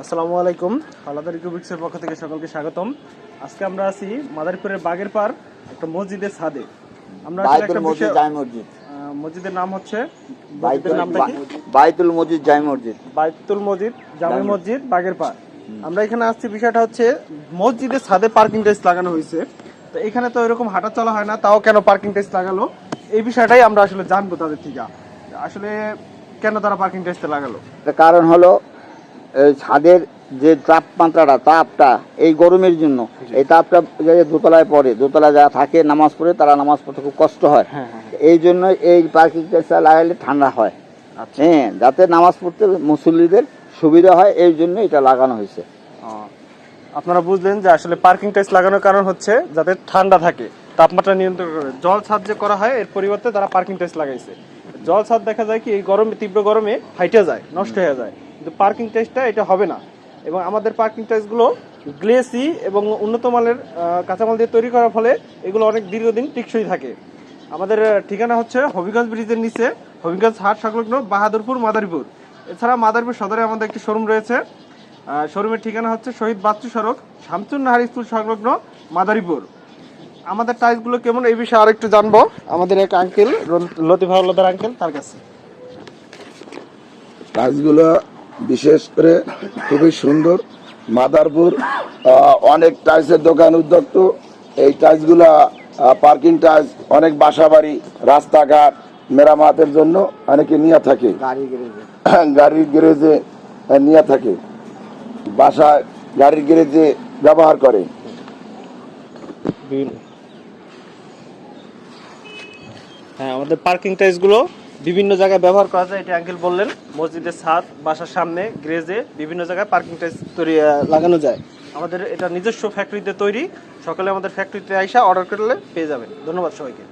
আসসালামু আলাইকুম। আলাদা রিকুবিক্সের পক্ষ থেকে সকলকে স্বাগতম। আজকে আমরা আছি মাদারীপুরের বাগের পার একটা মসজিদের ছাদে। আমরা একটা মসজিদ জাই মসজিদ। মসজিদের নাম হচ্ছে বাইতুল নামটা কি? বাইতুল মসজিদ জাই মসজিদ। বাইতুল মসজিদ জামে জামে। মসজিদ। বাগের পার আমরা এখানে আসছি বিষয়টা হচ্ছে মসজিদের ছাদে পার্কিং টেস্ট লাগানো হয়েছে। তো এখানে তো এরকম হাঁটা চলা হয় না তাও কেন পার্কিং টেস্ট লাগালো? এই বিষয়টাই আমরা আসলে জানব তাদের থেকে। আসলে কেন তারা পার্কিং টেস্টে লাগালো? কারণ হলো ছাদের যে তাপমাত্রাটা তাপটা এই গরমের জন্য এই তাপটা যে দোতলায় পড়ে দোতলায় যারা থাকে নামাজ পড়ে তারা নামাজ পড়তে খুব কষ্ট হয়। হ্যাঁ হ্যাঁ এই জন্য এই পার্কিং টেস্টটা লাগাইলে ঠান্ডা হয়। আচ্ছা। হ্যাঁ যাতে নামাজ পড়তে মুসল্লিদের সুবিধা হয় এই জন্য এটা লাগানো হয়েছে। আপনারা বুঝলেন যে আসলে পার্কিং টেস্ট লাগানোর কারণ হচ্ছে যাতে ঠান্ডা থাকে তাপমাত্রা নিয়ন্ত্রণ করে। জল ছাদ যে করা হয় এর পরিবর্তে তারা পার্কিং টেস্ট লাগাইছে। জল ছাদ দেখা যায় কি এই গরমে তীব্র গরমে ফাইটে যায় নষ্ট হয়ে যায়। কিন্তু পার্কিং টেস্টটা এটা হবে না। এবং আমাদের পার্কিং টেস্টগুলো গ্লেসি এবং উন্নত আহ, কাঁচামাল দিয়ে তৈরি করার ফলে এগুলো অনেক দীর্ঘদিন টিকসই থাকে। আমাদের ঠিকানা হচ্ছে হবিগঞ্জ ব্রিজের নিচে হবিগঞ্জ হাট সংলগ্ন বাহাদুরপুর মাদারীপুর। এছাড়া মাদারীপুর সদরে আমাদের একটি শোরুম রয়েছে। শোরুমের ঠিকানা হচ্ছে শহীদ বাচ্চু সড়ক শামচুন নাহার স্কুল সংলগ্ন মাদারীপুর। আমাদের টাইলসগুলো কেমন? এই বিষয়ে আরেকটু জানব। আমাদের এক আঙ্কেল লতিফ হাওলাদার আঙ্কেল তার কাছে। টাইলসগুলো বিশেষ করে খুবই সুন্দর। মাদারপুর অনেক টাইলসের দোকান উদ্যোক্ত। এই টাইলসগুলা পার্কিং টাইলস অনেক বাসাবাড়ি রাস্তাঘাট মেরামতের জন্য অনেকে নিয়ে থাকে। গাড়ি গাড়ির গ্যারেজে নিয়ে থাকে। বাসায় গাড়ির গ্যারেজে ব্যবহার করে বিভিন্ন হ্যাঁ আমাদের পার্কিং টাইলসগুলো বিভিন্ন জায়গায় ব্যবহার করা যায়। এটা অ্যাঙ্কেল বললেন, মসজিদের ছাদ, বাসার সামনে, গ্রেজে বিভিন্ন জায়গায় পার্কিং টাইলস তৈরি লাগানো যায়। আমাদের এটা নিজস্ব ফ্যাক্টরিতে তৈরি। সকালে আমাদের ফ্যাক্টরিতে আইসা অর্ডার করলে পেয়ে যাবেন। ধন্যবাদ সবাইকে।